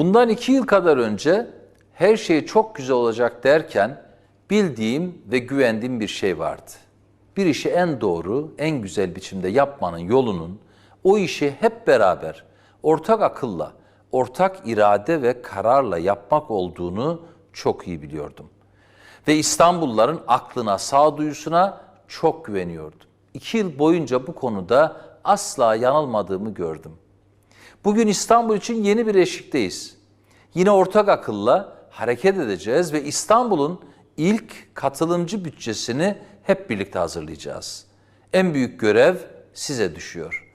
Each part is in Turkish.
Bundan iki yıl kadar önce her şey çok güzel olacak derken bildiğim ve güvendiğim bir şey vardı. Bir işi en doğru, en güzel biçimde yapmanın yolunun o işi hep beraber, ortak akılla, ortak irade ve kararla yapmak olduğunu çok iyi biliyordum. Ve İstanbulluların aklına, sağduyusuna çok güveniyordum. İki yıl boyunca bu konuda asla yanılmadığımı gördüm. Bugün İstanbul için yeni bir eşikteyiz. Yine ortak akılla hareket edeceğiz ve İstanbul'un ilk katılımcı bütçesini hep birlikte hazırlayacağız. En büyük görev size düşüyor.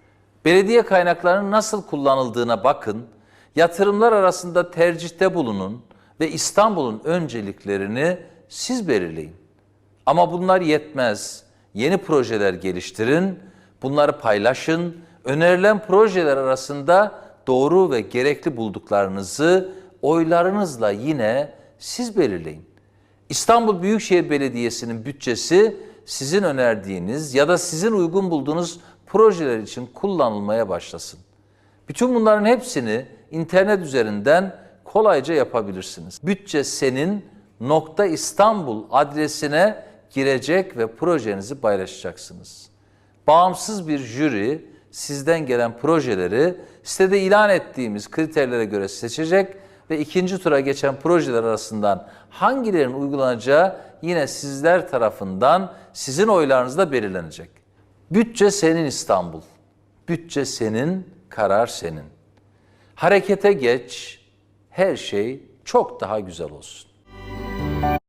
Belediye kaynaklarının nasıl kullanıldığına bakın, yatırımlar arasında tercihte bulunun ve İstanbul'un önceliklerini siz belirleyin. Ama bunlar yetmez. Yeni projeler geliştirin, bunları paylaşın. Önerilen projeler arasında doğru ve gerekli bulduklarınızı oylarınızla yine siz belirleyin. İstanbul Büyükşehir Belediyesi'nin bütçesi sizin önerdiğiniz ya da sizin uygun bulduğunuz projeler için kullanılmaya başlasın. Bütün bunların hepsini internet üzerinden kolayca yapabilirsiniz. Bütçe senin nokta İstanbul adresine girecek ve projenizi paylaşacaksınız. Bağımsız bir jüri sizden gelen projeleri sitede ilan ettiğimiz kriterlere göre seçecek ve ikinci tura geçen projeler arasından hangilerinin uygulanacağı yine sizler tarafından sizin oylarınızla belirlenecek. Bütçe senin İstanbul. Bütçe senin, karar senin. Harekete geç, her şey çok daha güzel olsun.